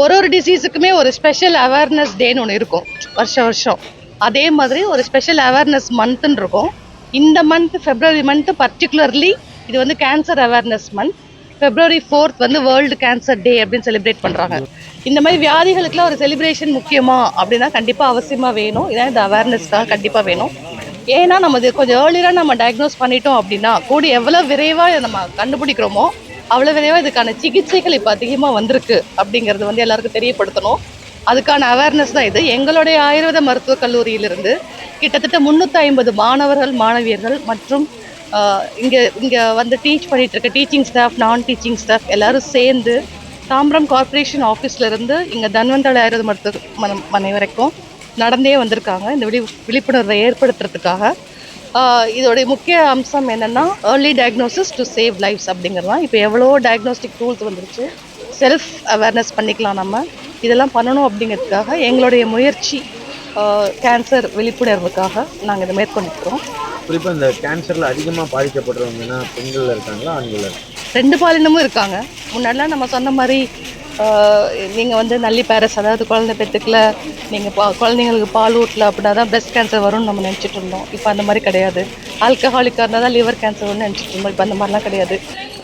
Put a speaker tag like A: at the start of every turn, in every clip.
A: ஒரு ஒரு டிசீஸுக்குமே ஒரு ஸ்பெஷல் அவேர்னஸ் டேன்னு ஒன்று இருக்கும். வருஷம் வருஷம். அதே மாதிரி ஒரு ஸ்பெஷல் அவேர்னஸ் மந்த்துன்னு இருக்கும். இந்த மந்த் ஃபெப்ரவரி மந்த் பர்டிகுலர்லி இது வந்து cancer awareness month February fourth வந்து வேர்ல்டு கேன்சர் டே அப்படின்னு செலிப்ரேட் பண்ணுறாங்க இந்த மாதிரி வியாதிகளுக்குலாம் ஒரு செலிப்ரேஷன் முக்கியமா அப்படின்னா கண்டிப்பாக அவசியமாக வேணும். இதான் இந்த அவேர்னஸ் தான் கண்டிப்பாக வேணும். ஏன்னா நம்ம இது கொஞ்சம் ஏர்லியராக நம்ம டயக்னோஸ் பண்ணிட்டோம் அப்படின்னா கூடி எவ்வளோ விரைவாக நம்ம கண்டுபிடிக்கிறோமோ அவ்வளோ விரைவாக இதுக்கான சிகிச்சைகள் இப்போ அதிகமாக வந்திருக்கு அப்படிங்கிறது வந்து எல்லாருக்கும் தெரியப்படுத்தணும். அதுக்கான அவேர்னஸ் தான் இது. எங்களுடைய ஆயுர்வேத மருத்துவக் கல்லூரியிலிருந்து கிட்டத்தட்ட முந்நூற்றி ஐம்பது மாணவர்கள் மாணவியர்கள் மற்றும் இங்கே இங்கே வந்து டீச் பண்ணிகிட்டு இருக்க டீச்சிங் ஸ்டாஃப் நான் டீச்சிங் ஸ்டாஃப் எல்லாரும் சேர்ந்து தாம்பரம் கார்ப்பரேஷன் ஆஃபீஸ்லேருந்து இங்கே தன்வந்தள ஆயுர்வேத மருத்துவ மனை வரைக்கும் நடந்தே வந்திருக்காங்க. இந்த விழி விழிப்புணர்வை ஏற்படுத்துறதுக்காக. இதோடைய முக்கிய அம்சம் என்னன்னா early diagnosis to save lives அப்படிங்கிறது தான் இப்போ எவ்வளோ டயக்னோஸ்டிக் டூல்ஸ் வந்துருச்சு. செல்ஃப் அவேர்னஸ் பண்ணிக்கலாம் நம்ம. இதெல்லாம் பண்ணணும் அப்படிங்கிறதுக்காக எங்களுடைய முயற்சி கேன்சர் விழிப்புணர்வுக்காக நாங்கள் இதை மேற்கொண்டிருக்கிறோம்.
B: குறிப்பாக இந்த கேன்சரில் அதிகமாக பாதிக்கப்படுறவங்கன்னா பெண்கள் இருக்காங்களா ஆண்கள் இருக்காங்களா
A: ரெண்டு பாலினமும் இருக்காங்க. முன்னாடிலாம் நம்ம சொன்ன மாதிரி நீங்கள் வந்து நல்லி பேரஸ் அதாவது குழந்தை பெற்றுக்கல நீங்கள் பா குழந்தைங்களுக்கு பால் ஊட்டல அப்படின்னா தான் பிரஸ்ட் கேன்சர் வரும்னு நம்ம நினச்சிட்டு இருந்தோம். இப்போ அந்த மாதிரி கிடையாது. ஆல்கஹாலிக்காக இருந்தால் தான் லிவர் கேன்சர் வரும்னு நினச்சிட்டு இருந்தோம். இப்போ அந்த மாதிரிலாம் கிடையாது.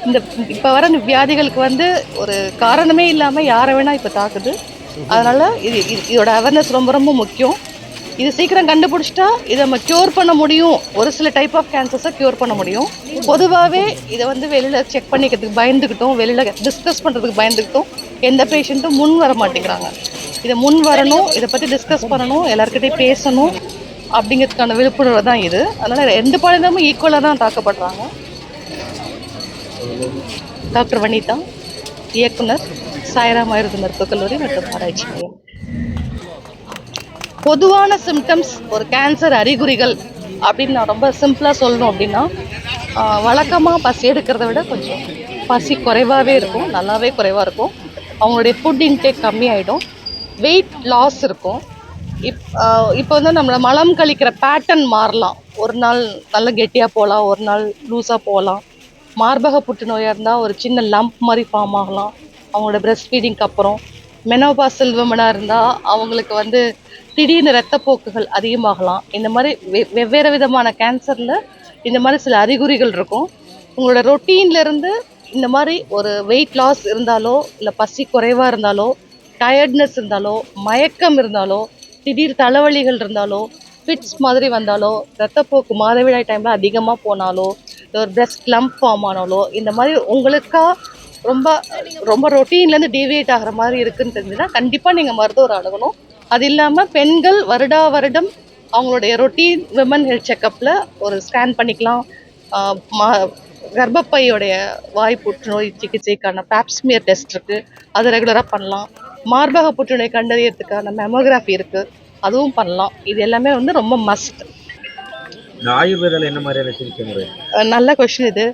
A: இந்த இப்போ வர இந்த வியாதிகளுக்கு வந்து ஒரு காரணமே இல்லாமல் யாரை வேணால் இப்போ தாக்குது. அதனால் இது இது- இதோட அவேர்னஸ் ரொம்ப ரொம்ப முக்கியம். இது சீக்கிரம் கண்டுபிடிச்சிட்டா இதை நம்ம க்யூர் பண்ண முடியும். ஒரு சில டைப் ஆஃப் கேன்சர்ஸை க்யூர் பண்ண முடியும். பொதுவாகவே இதை வந்து வெளியில் செக் பண்ணிக்கிறதுக்கு பயந்துக்கிட்டோம் வெளியில் டிஸ்கஸ் பண்ணுறதுக்கு பயந்துக்கிட்டோம் எந்த பேஷண்ட்டும் முன் வர மாட்டேங்கிறாங்க. இதை முன் வரணும் இதை பற்றி டிஸ்கஸ் பண்ணணும் எல்லாருக்கிட்டையும் பேசணும் அப்படிங்கிறதுக்கான விழிப்புணர்வு தான் இது. அதனால் ரெண்டு பாலினமும் ஈக்குவலாக தான் தாக்கப்படுறாங்க. டாக்டர் வனிதா இயக்குனர் சாய்ராம் ஆயுர்வேத மருத்துவக் கல்லூரி மற்றும் ஆராய்ச்சி மையம். பொதுவான சிம்டம்ஸ் ஒரு கேன்சர் அறிகுறிகள் அப்படின்னு நான் ரொம்ப சிம்பிளாக சொல்லணும் அப்படின்னா வழக்கமாக பசி எடுக்கிறத விட கொஞ்சம் பசி குறைவாகவே இருக்கும் நல்லாவே குறைவாக இருக்கும். அவங்களுடைய ஃபுட் இன்டேக் கம்மியாயிடும். வெயிட் லாஸ் இருக்கும். இப் இப்போ வந்து நம்மளை மலம் கழிக்கிற பேட்டர்ன் மாறலாம். ஒரு நாள் நல்ல கெட்டியாக போகலாம் ஒரு நாள் லூஸாக போகலாம். மார்பக புற்றுநோயாக இருந்தால் ஒரு சின்ன லம்ப் மாதிரி ஃபார்ம் ஆகலாம். அவங்களோட பிரஸ்ட் ஃபீடிங்க்கு அப்புறம். மெனோபா செல்வமனாக இருந்தால் அவங்களுக்கு வந்து திடீர்னு ரத்தப்போக்குகள் அதிகமாகலாம். இந்த மாதிரி வெ வெவ்வேறு விதமான கேன்சரில் இந்த மாதிரி சில அறிகுறிகள் இருக்கும். உங்களோட ரொட்டீன்லேருந்து இந்த மாதிரி ஒரு வெயிட் லாஸ் இருந்தாலோ இல்லை பசி குறைவாக இருந்தாலோ டயர்ட்னஸ் இருந்தாலோ மயக்கம் இருந்தாலோ திடீர் தலைவலிகள் இருந்தாலோ ஃபிட்ஸ் மாதிரி வந்தாலோ ரத்தப்போக்கு மாதவிடாய் டைமில் அதிகமாக போனாலோ இல்லை ஒரு பிரஸ்ட் கிளம்ப் ஃபார்ம் ஆனாலோ இந்த மாதிரி உங்களுக்காக ரொம்ப ரொம்ப ரொட்டீன்லேருந்து டீவியேட் ஆகிற மாதிரி இருக்குன்னு தெரிஞ்சுன்னா கண்டிப்பாக நீங்கள் மருத்துவர் அணுகணும். அது இல்லாமல் பெண்கள் வருடா வருடம் அவங்களுடைய ரொட்டீன் விமன் ஹெல்த் செக்கப்பில் ஒரு ஸ்கேன் பண்ணிக்கலாம். மா- கர்ப்பப்பையோடைய வாய் புற்றுநோய் சிகிச்சைக்கான பேப்ஸ்மியர் டெஸ்ட் இருக்கு. அது ரெகுலராக பண்ணலாம். மார்பக புற்றுநோய் கண்டறியறதுக்கான மெமோகிராஃபி இருக்கு. அதுவும் பண்ணலாம். இது எல்லாமே வந்து ரொம்ப மஸ்ட்
B: ஆயுர்வேதால என்ன மாதிரியான சிகிச்சை முறை?
A: நல்ல கொஷின் இது.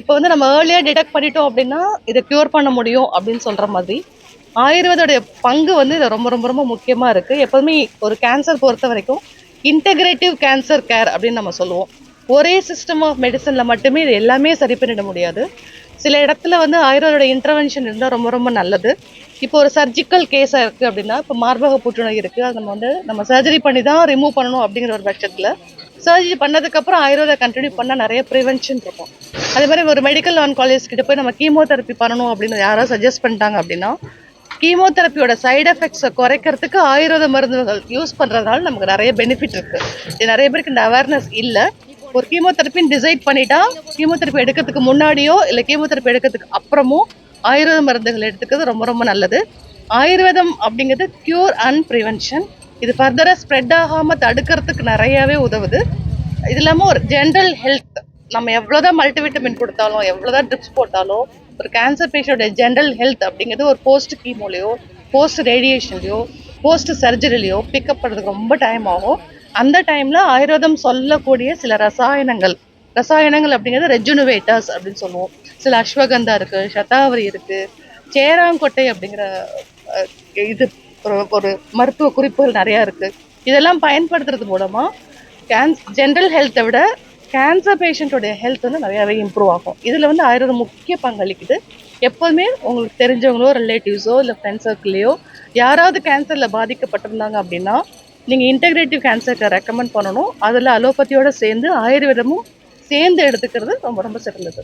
A: இப்போ வந்து நம்ம ஏர்லியாக டிடெக்ட் பண்ணிட்டோம் அப்படின்னா இதை க்யூர் பண்ண முடியும் அப்படின்னு சொல்கிற மாதிரி. ஆயுர்வேதோடைய பங்கு வந்து இது ரொம்ப ரொம்ப ரொம்ப முக்கியமாக இருக்குது எப்போதுமே ஒரு கேன்சர் பொறுத்த வரைக்கும் இன்டகிரேட்டிவ் கேன்சர் கேர் அப்படின்னு நம்ம சொல்லுவோம். ஒரே சிஸ்டம் ஆஃப் மெடிசனில் மட்டுமே இது எல்லாமே சரி பண்ணிட முடியாது. சில இடத்துல வந்து ஆயுர்வேதோட இன்டர்வென்ஷன் இருந்தால் ரொம்ப ரொம்ப நல்லது. இப்போ ஒரு சர்ஜிக்கல் கேஸாக இருக்குது அப்படின்னா இப்போ மார்பக புற்றுநோய் இருக்குது அது நம்ம வந்து நம்ம சர்ஜரி பண்ணி தான் ரிமூவ் பண்ணணும் அப்படிங்கிற ஒரு பட்சத்தில் சர்ஜரி பண்ணதுக்கப்புறம் ஆயுர்வேதா கண்டினியூ பண்ணால் நிறைய ப்ரிவென்ஷன் இருக்கும். அதே மாதிரி ஒரு மெடிக்கல் ஆன்காலஜிஸ்ட் கிட்ட போய் நம்ம கீமோதெரப்பி பண்ணணும் அப்படின்னு யாரோ சஜஸ்ட் பண்ணிட்டாங்க அப்படின்னா கீமோதெரப்பியோட சைடு எஃபெக்ட்ஸை குறைக்கிறதுக்கு ஆயுர்வேத மருந்துகள் யூஸ் பண்ணுறதுனால நமக்கு நிறைய பெனிஃபிட் இருக்குது இது நிறைய பேருக்கு இந்த அவேர்னஸ் இல்லை. ஒரு கீமோதெரப்பின்னு டிசைட் பண்ணிட்டா கீமோதெரப்பி எடுக்கிறதுக்கு முன்னாடியோ இல்லை கீமோதெரப்பி எடுக்கிறதுக்கு அப்புறமோ ஆயுர்வேத மருந்துகள் எடுத்துக்கிறது ரொம்ப ரொம்ப நல்லது. ஆயுர்வேதம் அப்படிங்கிறது க்யூர் அண்ட் ப்ரிவென்ஷன் இது ஃபர்தராக ஸ்ப்ரெட் ஆகாமல் தடுக்கிறதுக்கு நிறையாவே உதவுது. இது இல்லாமல் ஒரு ஜென்ரல் ஹெல்த் நம்ம எவ்வளோதான் மல்டிவிட்டமின் கொடுத்தாலும் எவ்வளோதான் ட்ரிப்ஸ் போட்டாலும் ஒரு கேன்சர் பேஷண்டோட ஜென்ரல் ஹெல்த் அப்படிங்கிறது ஒரு போஸ்ட் கீமோலையோ போஸ்ட் ரேடியேஷன்லையோ போஸ்ட் சர்ஜரிலையோ பிக்கப் பண்ணுறதுக்கு ரொம்ப டைம் ஆகும். அந்த டைமில் ஆயுர்வேதம் சொல்லக்கூடிய சில ரசாயனங்கள். ரசாயனங்கள் அப்படிங்கிறது ரெஜுனுவேட்டர்ஸ் அப்படின்னு சொல்லுவோம். சில அஸ்வகந்தா இருக்குது சதாவரி இருக்குது சேராங்கொட்டை அப்படிங்கிற இது ஒரு ஒரு மருத்துவ குறிப்புகள் நிறையா இருக்குது இதெல்லாம் பயன்படுத்துறது மூலமாக கேன்ஸ் ஜென்ரல் ஹெல்த்தை விட கேன்சர் பேஷண்ட்டோடைய ஹெல்த் வந்து நிறையாவே இம்ப்ரூவ் ஆகும். இதில் வந்து ஆயுர்வேதம் முக்கிய பங்களிக்குது. எப்போதுமே உங்களுக்கு தெரிஞ்சவங்களோ ரிலேட்டிவ்ஸோ இல்லை ஃப்ரெண்ட்ஸ் சர்க்கிளையோ யாராவது கேன்சரில் பாதிக்கப்பட்டிருந்தாங்க அப்படின்னா நீங்கள் இன்டகிரேட்டிவ் கேன்சருக்கு ரெக்கமெண்ட் பண்ணணும். அதில் அலோபதியோடு சேர்ந்து ஆயுர்வேதமும் சேர்ந்து எடுத்துக்கிறது ரொம்ப ரொம்ப சிறந்தது.